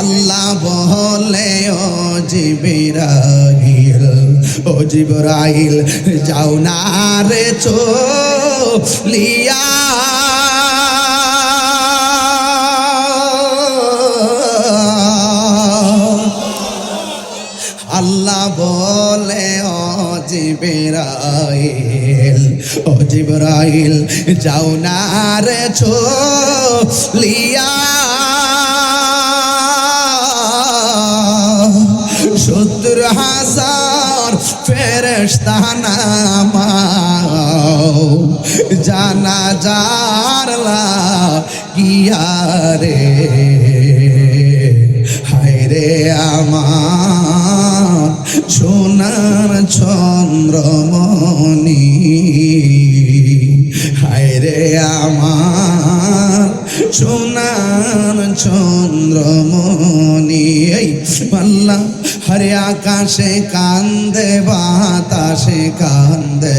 আল্লাহ বলে, ও জিবিরাইল, ও জিবরাইল, যাও না রে চলিয়া। আল্লাহ বলে, ও জিবরাইল ও জিবরাইল, যাও না রে লিয়া সত্তর হাজার ফেরেস্তানামাও জানা যারলা গিয়া রে। হায় রে আমার সোনার চন্দ্রমণি। হায় রে আমার সোনার চন্দ্রমণি। এই পাল্লা হরে আকাশে কান্দে বাতাসে কান্দে।